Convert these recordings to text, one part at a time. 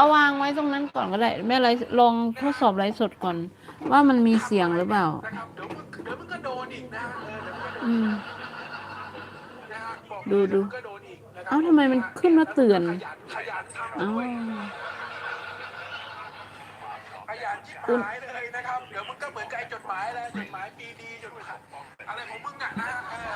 เอาวางไว้ตรงนั้นก่อนก็ได้แม่ไลฟ์ลองทดสอบไลฟ์สดก่อน ว่ามันมีเสียงหรือเปล่านะครับเดี๋ยวมึงเดี๋ยวมึงก็โดนอีกนะเออเดี๋ยวมึงก็โดนอืมนะฮะบอกดูดูเยวมึงก็โดนอีกนะครับเอ้าทำไมมันขึ้นมาเตือนขยันขยันทำอ๋อด้วยขยันชิบหายเลยนะครับ เดี๋ยวมึงก็เหมือนกับไอ้จดหมายแล้วจดหมายปีดีจดหมายอะไรของมึงอะนะเออ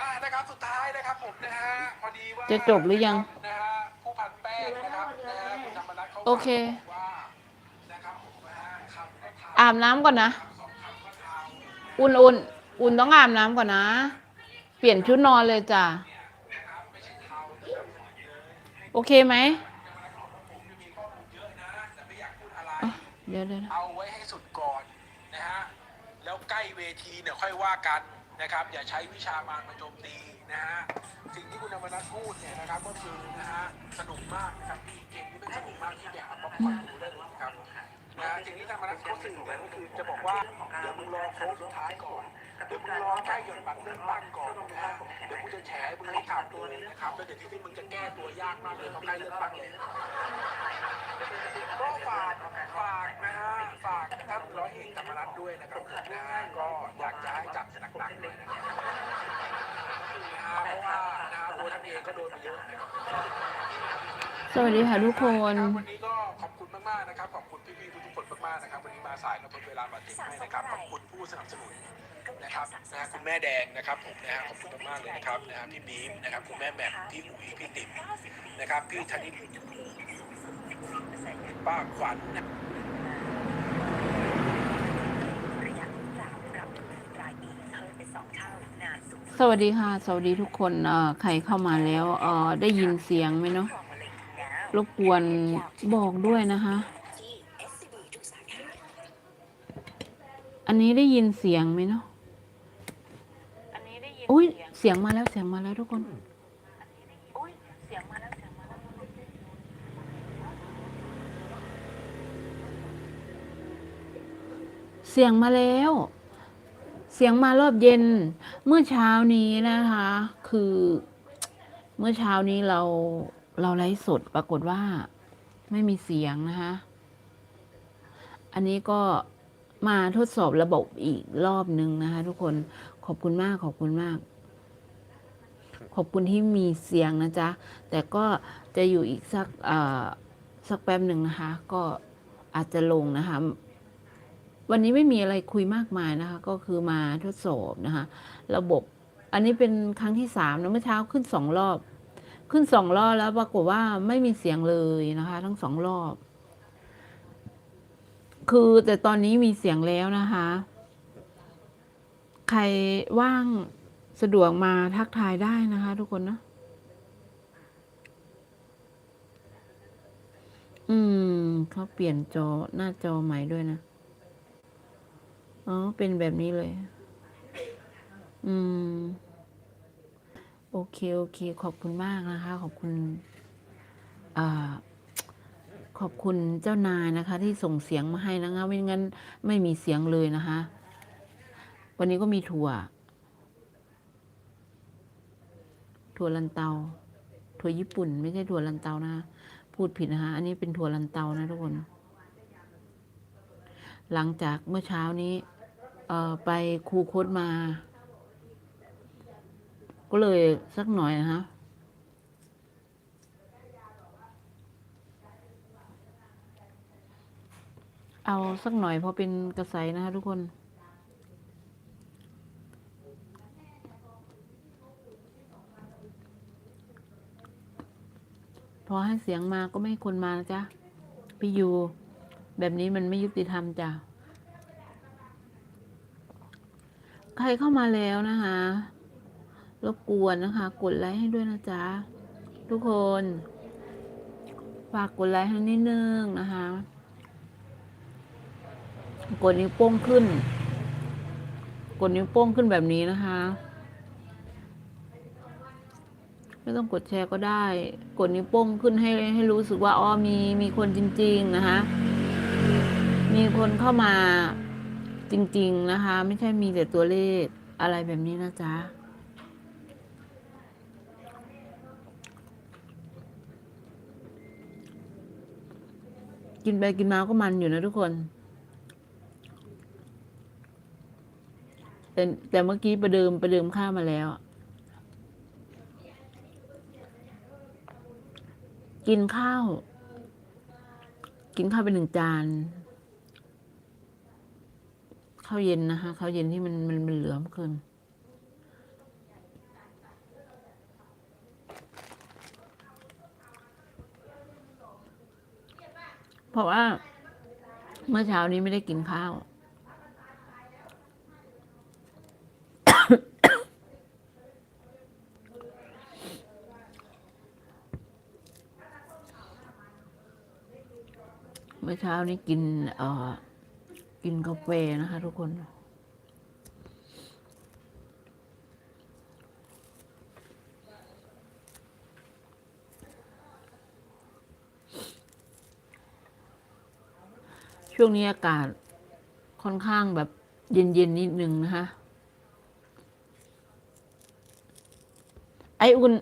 อะนะครับสุดท้ายนะครับผมนะฮะพอดีว่าจะจบหรือยังนะฮะผู้ พันแป้งนะครับนะฮะคุณธรรมนัฐเขาโอเค บอกว่านะครับผมนะฮะคำก็ทำอาบน้ำก่อนนะอุ่นอุ่นอุ่นต้องอาบน้ำก่อนนะ เปลี่ยนชุดนอนเลยจ้ะ โอเคไหมอะเดี๋ยวเดี๋ยวเอาไว้ให้สุดก่อนนะฮะแล้วใกล้เวทีเนี่ยค่อยว่ากันนะครับ อย่าใช้วิชามารมาโจมตี นะฮะสิ่งที่คุณธรรมนัฐพูดเนี่ยนะครับเมื่อคืนนะฮะสนุกมากนะครับที่เกมนี้เป็นสนุกมากที่อยากมาฟังดูได้เลยครับนะฮะสิ่งที่ธรรมนัฐเขาสื่อเนี่ยก็คือจะบอกว่าเดี๋ยวมึงรอโค้งสุดท้ายก่อนเดี๋ยวมึงรอใกล้หย่อนบัตรเลือกตั้งก่อนนะฮะเดี๋ยวกูจะแฉมึงให้ขาดตัวเลยนะครับแล้วเดี๋ยวที่ที่มึงจะแก้ตัวยากมากเลยเพราะใกล้เลือกตั้งเลยก็ฝากฝากนะฮะฝากท่านร้อยเอกธรรมนัฐด้วยนะครับนะก็อยากจะให้จัดหนักๆเลยนะครับนะฮะเพราะว่านะฮะตัวท่าน เองก็โดนไปเยอะนะครับสวัสดีค่ะทุกคนรับวันนี้ก็ขอบคุณมากๆนะครับ ขอบคุณพี่ๆทุกๆคนมากๆนะครับ วันนี้มาสายก็ทนเวลามาถึงให้นะครับ ขอบคุณผู้สนับสนุนนะครับนะฮะคุณแม่แดงนะครับผมนะฮะขอบคุณมากๆเลยนะครับนะฮะพี่บีมนะครับคุณแม่แหม่มพี่อุ๋ยพี่ติ๋มนะครับพี่ธนิตป้าขวัญนะ สวัสดีค่ะ สวัสดีทุกคนเอ่อใครเข้ามาแล้วเอ่อได้ยินเสียงไหมเนาะรบกวนบอกด้วยนะคะ อันนี้ได้ยินเสียงไหมเนาะอุ้ยเสียงมาแล้วเสียงมาแล้วทุกคนเสียงมาแล้ว เสียงมารอบเย็นเมื่อเช้านี้นะคะ คือเมื่อเช้านี้เราเราไลฟ์สดปรากฏว่าไม่มีเสียงนะคะ อันนี้ก็มาทดสอบระบบอีกรอบหนึ่งนะคะ ทุกคนขอบคุณมากขอบคุณมาก ขอบคุณที่มีเสียงนะจ๊ะ แต่ก็จะอยู่อีกสักอ่อสักแป๊บหนึ่งนะคะ ก็อาจจะลงนะคะ วันนี้ไม่มีอะไรคุยมากมายนะคะ ก็คือมาทดสอบนะคะ ระบบอันนี้เป็นครั้งที่สามนะเมื่อเช้าขึ้นสองรอบ ขึ้นสองรอบแล้วปรากฏว่าไม่มีเสียงเลยนะคะ ทั้งสองรอบ คือแต่ตอนนี้มีเสียงแล้วนะคะ ใครว่างสะดวกมาทักทายได้นะคะ ทุกคนนะอืมเขาเปลี่ยนจอหน้าจอใหม่ด้วยนะ อ๋อ เป็นแบบนี้เลย อืม โอเค โอเค ขอบคุณมากนะคะ ขอบคุณอ่าขอบคุณเจ้านายนะคะ ที่ส่งเสียงมาให้นะคะไม่งั้นไม่มีเสียงเลยนะคะ วันนี้ก็มีถั่ว ถั่วลันเตา ถั่วญี่ปุ่น ไม่ใช่ถั่วลันเตานะคะพูดผิดนะคะ อันนี้เป็นถั่วลันเตานะทุกคน หลังจากเมื่อเช้านี้ ไปครูโคดมา ก็เลยสักหน่อยนะคะเอาสักหน่อยพอเป็นกระใสนะคะทุกคน พอให้เสียงมาก็ไม่ให้คนมานะจ๊ะ พี่ยูแบบนี้มันไม่ยุติธรรมจ้ะ ใค รเข้ามาแล้วนะคะ รบกวนนะคะ กดไลค์ให้ด้วยนะจ๊ะ ทุกคน ฝากกดไลค์ให้นิดนึงนะคะ กดนิ้วโป้งขึ้น กดนิ้วโป้งขึ้นแบบนี้นะคะ ไม่ต้องกดแชร์ก็ได้ กดนิ้วโป้งขึ้นให้ให้รู้สึกว่าอ๋อมีมีคนจริง ๆ นะคะ มีคนเข้ามา จริง ๆ นะคะ ไม่ใช่มีแต่ตัวเลขอะไรแบบนี้นะจ๊ะกินไปกินมาก็มันอยู่นะทุกคน แต่แต่เมื่อกี้ประเดิมประเดิมข้ามาแล้ว กินข้าว กินข้าวไปหนึ่งจาน ข้าวเย็นนะคะข้าวเย็นที่มันมันมันเหลือมื่อคืนเพราะว่า เมื่อเช้านี้ไม่ได้กินข้าวเมื่อเช้านี้กินเอ่อ กินกาแฟนะคะทุกคนช่วงนี้อากาศค่อนข้างแบบเย็นๆนิดนึงนะคะ ไออุ่น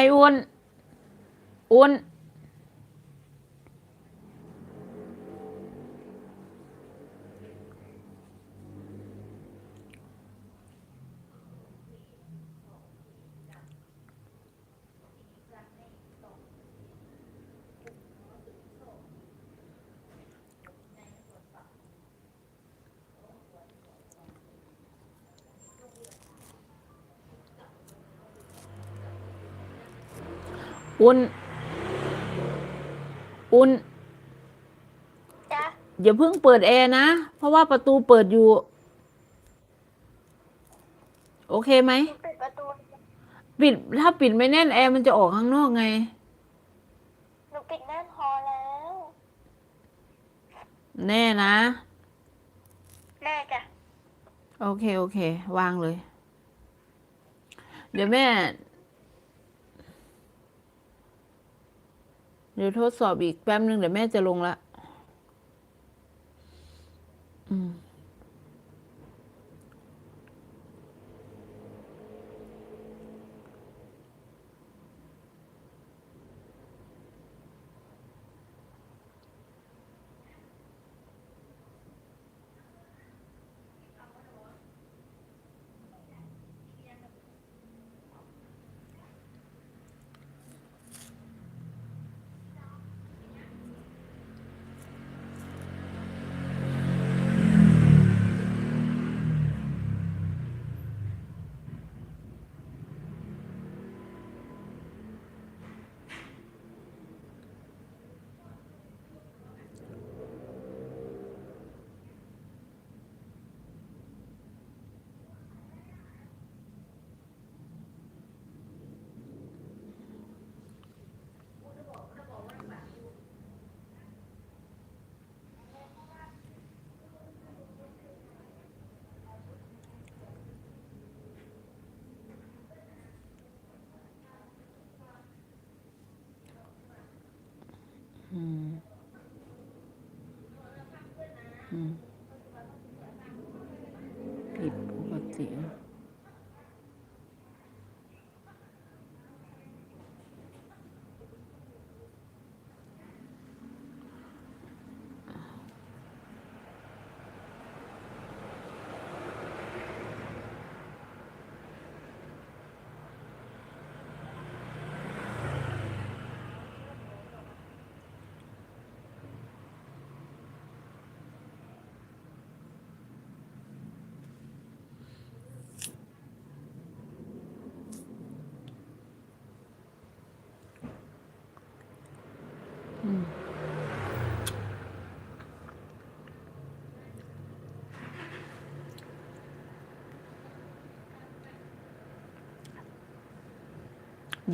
ไออุ่นอุ่น อุ่น อุ่น จ้ะอย่าเพิ่งเปิดแอร์นะ เพราะว่าประตูเปิดอยู่ โอเคไหมปิดประตูปิด ถ้าปิดไม่แน่นแอร์มันจะออกข้างนอกไง หนูปิดแน่นพอแล้วแน่นะแน่จ้ะ โอเค โอเค วางเลย เดี๋ยวแม่ เดี๋ยวทดสอบอีกแป๊บนึงเดี๋ยวแม่จะลงละ อืม อื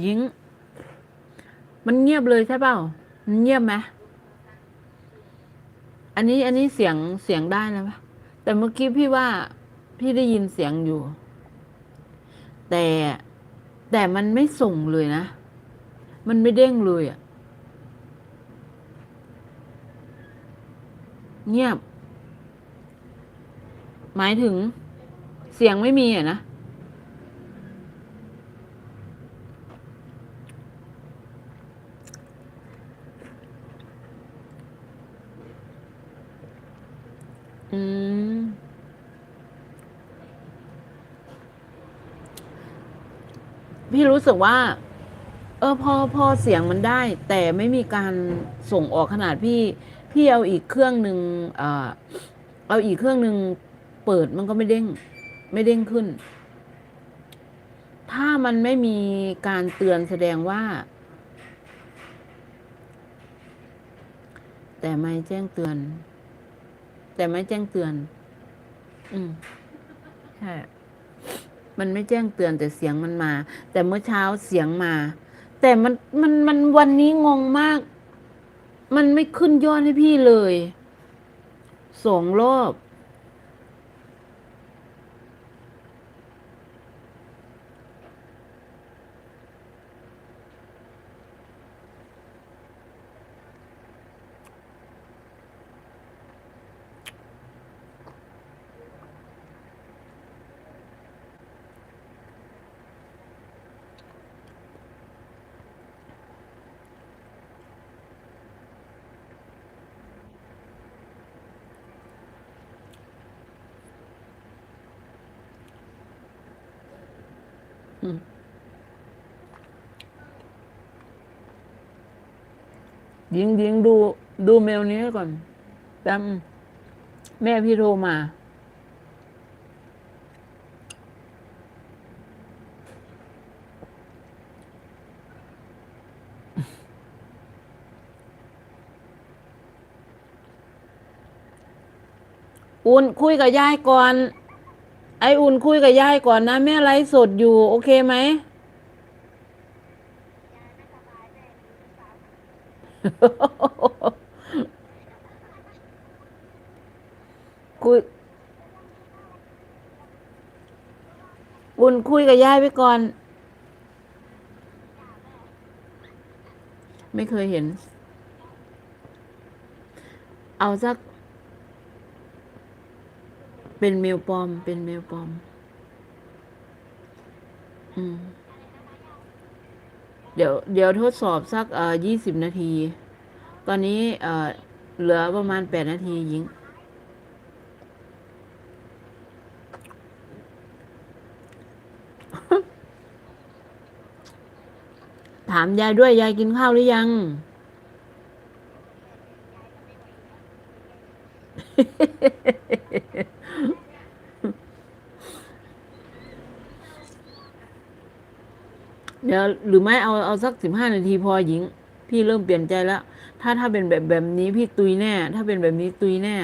ยิงมันเงียบเลยใช่เปล่ามันเงียบไหมอันนี้อันนี้เสียงเสียงได้แล้วปะแต่เมื่อกี้พี่ว่าพี่ได้ยินเสียงอยู่ แต่แต่มันไม่ส่งเลยนะ มันไม่เด้งเลยอะเงียบ หมายถึงเสียงไม่มีอะนะ อืม พี่รู้สึกว่า เออ พอพอเสียงมันได้ แต่ไม่มีการส่งออกขนาดพี่ พี่เอาอีกเครื่องหนึ่งเอ่อเอาอีกเครื่องหนึ่งเปิดมันก็ไม่เด้ง ไม่เด้งขึ้น ถ้ามันไม่มีการเตือนแสดงว่า แต่ไม่แจ้งเตือน แต่ไม่แจ้งเตือน อืมใช่มันไม่แจ้งเตือนแต่เสียงมันมา แต่เมื่อเช้าเสียงมา แต่มันมันมันวันนี้งงมาก มันไม่ขึ้นยอดให้พี่เลยสองรอบ ยิงยิงดู ดูเมลนี้ก่อนแป๊บแม่พี่โทรมา อุ่นคุยกับยายก่อน ออุ่นคุยกับยายก่อนนะ แม่ไลฟ์สดอยู่ โอเคไหมคุยอุ่นคุยกับยายไปก่อน ไม่เคยเห็น เอาสัก เป็นเมลปลอม เป็นเมลปลอม อืม เดี๋ยว เดี๋ยวทดสอบสักเอ่อยี่สิบนาที ตอนนี้ เอ่อ เหลือประมาณแปดนาทีหญิง ถามยายด้วย ยายกินข้าวหรือยัง เดี๋ยว หรือไม่เอาเอาสักสิบห้านาทีพอหญิง พี่เริ่มเปลี่ยนใจแล้ว ถ้าถ้าเป็นแบบแบบนี้พี่ตุยแน่ ถ้าเป็นแบบนี้ตุยแน่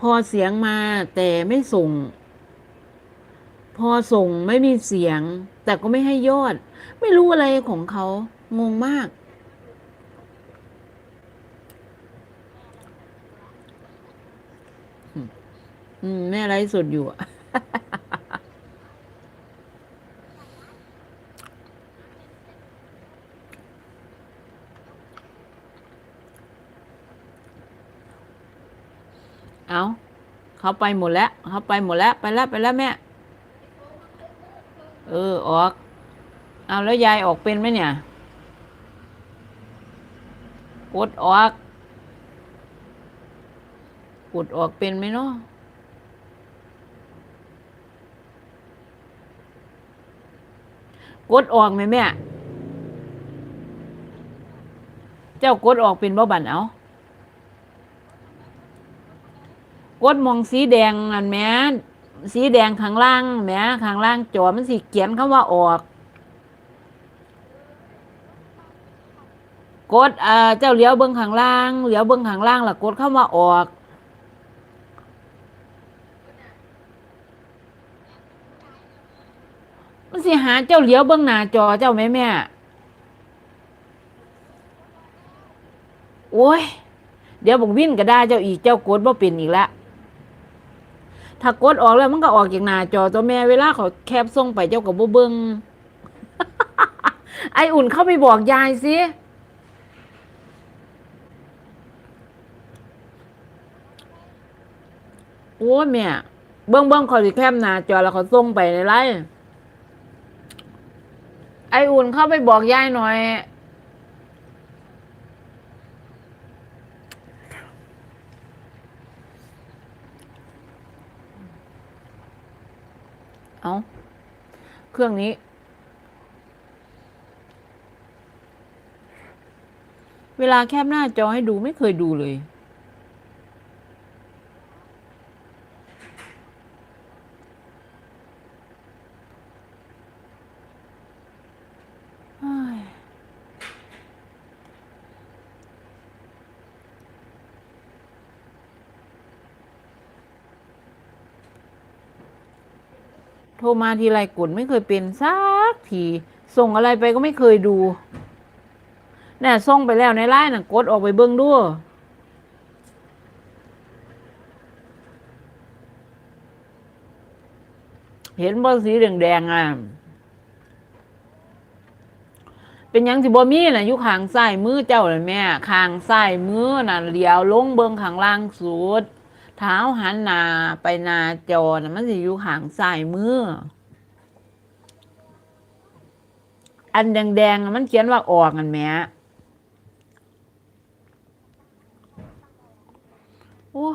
พอเสียงมาแต่ไม่ส่ง พอส่งไม่มีเสียง แต่ก็ไม่ให้ยอด ไม่รู้อะไรของเขางงมากอืมแม่ไลฟ์สดอยู่อะ เอา เขาไปหมดแล้วเขาไปหมดแล้วไปแล้วไปแล้วแม่ เออออก เอาแล้วยายออกเป็นไหมเนี่ยกดออกกดออกเป็นไหมเนาะกดออกไหมแม่ เจ้ากดออกเป็นบ่บันเอา กดมองสีแดงนั่นแหม่สีแดงข้างล่างแหม่ข้างล่างจอมันสิเขียนคำว่าออกกดเออเจ้าเหลียวเบิ้องข้างล่างเหลียวเบิ้องข้างล่างแล้วกดคำว่าออกมันสิหาเจ้าเหลียวเบิ้องหน้าจอเจ้าแม่แม่โอ้ย เดี๋ยวบอกวิ่นก็ได้เจ้าอีกเจ้ากดบ่เป็นอีกแล้ว ถ้ากดออกแล้วมันก็ออกจากหน้าจอตัวแม่เวลาเขาแคบส่งไปเจ้ากับบ่เบิงไออุ่นเข้าไปบอกยายสิโอ้แม่เบิ้งเบิ้งขอสิแคมหน้าจอแล้วเขาส่งไปในไลน์ไออุ่นเข้าไปบอกยายหน่อย เอาเครื่องนี้ เวลาแคบหน้าจอให้ดูไม่เคยดูเลย โทรมาทีไรกดไม่เคยเป็นสักทีส่งอะไรไปก็ไม่เคยดูเนี่ยส่งไปแล้วในไลน์น่ะกดออกไปเบิ้งดูเห็นบอสีแดงๆอะ เป็นยังสิบ่มีน่ะอยู่ข้างซ้ายมือเจ้าน่ะแม่ข้างซ้ายมือน่ะเลี้ยวลงเบิ่งข้างล่างสุด เท้าหันนาไปนาจอนะมันสิอยู่ข้างซ้ายมือ อันแดงๆมันเขียนว่าออกกันแม่โอ้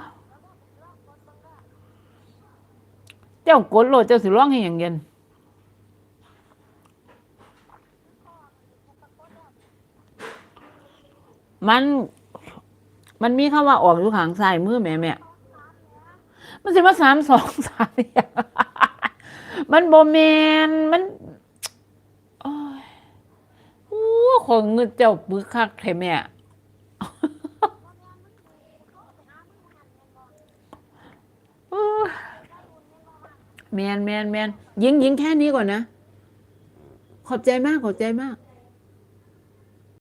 เจ้ากดโหลดเจ้าสิร้องให้หยังเย็นมัน มันมีคำว่าออกอยู่ข้างซ้ายมือแม่แม่ มันสิว่าสามสองสามอย่างมันโบแมนมันโอ้ยโอ้ของเงินเจ้าปึกคักแท้แม่โอ้ยแมนแมนแมนยิงยิงแค่นี้ก่อนนะ ขอบใจมาก ขอบใจมาก